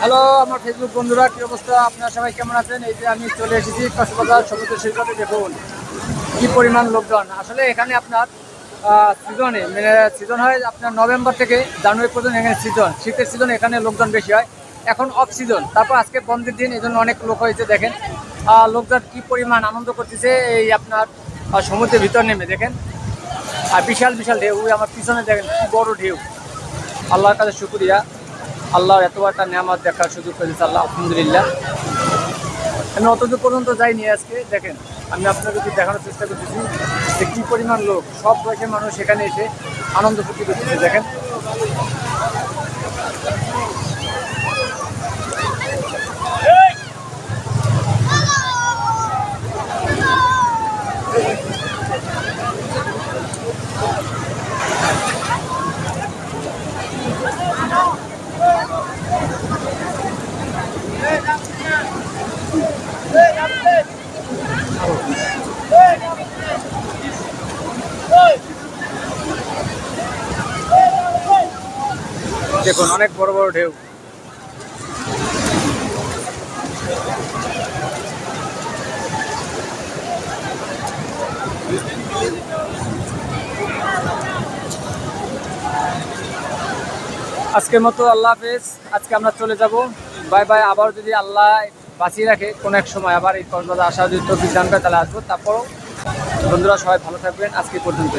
Hello, আমার Facebook বন্ধুরা, কি অবস্থা? আপনারা সবাই কেমন আছেন? এই যে আমি চলে এসেছি কক্সবাজার সমুদ্র সৈকতে দেখুন, কি পরিমাণ লোকজন। আসলে এখানে আপনার সিজনে মানে সিজন হয় আপনার নভেম্বর থেকে জানুয়ারি পর্যন্ত এখানে সিজন। শীতের সিজন এখানে লোকজন বেশি হয়। এখন অফ সিজন তারপর আজকে বন্ধের দিন এই জন্য অনেক লোক হয়েছে, দেখেন। লোকজন কি পরিমাণ আনন্দ করতেছে, এই আপনার সমুদ্রের ভিতর নেমে, দেখেন। আর বিশাল বিশাল ঢেউ। আমার পিছনে দেখেন বড় ঢেউ। আল্লাহর কাছে শুক্রিয়া। আল্লাহর এত একটা নামাজ দেখার সুযোগ পেয়েছে আল্লাহ, আলহামদুলিল্লাহ। আমি অতদূর পর্যন্ত যাইনি আজকে, দেখেন, আমি আপনাকে একটু দেখানোর চেষ্টা করতেছি যে কী পরিমাণ লোক, সব বয়সের মানুষ এখানে এসে আনন্দ ফুটি করতেছে, দেখেন। দেখুন, অনেক বড় বড় ঢেউ। আজকের মতো আল্লাহ হাফেজ। আজকে আমরা চলে যাব। বাই বাই, আবার যদি আল্লাহ বাঁচিয়ে রাখে। কোনো এক সময় আবার এই কক্সবাজার আসার যদি তফিক জানবে তাহলে আসব। তারপরও বন্ধুরা সবাই ভালো থাকবেন। আজকে পর্যন্ত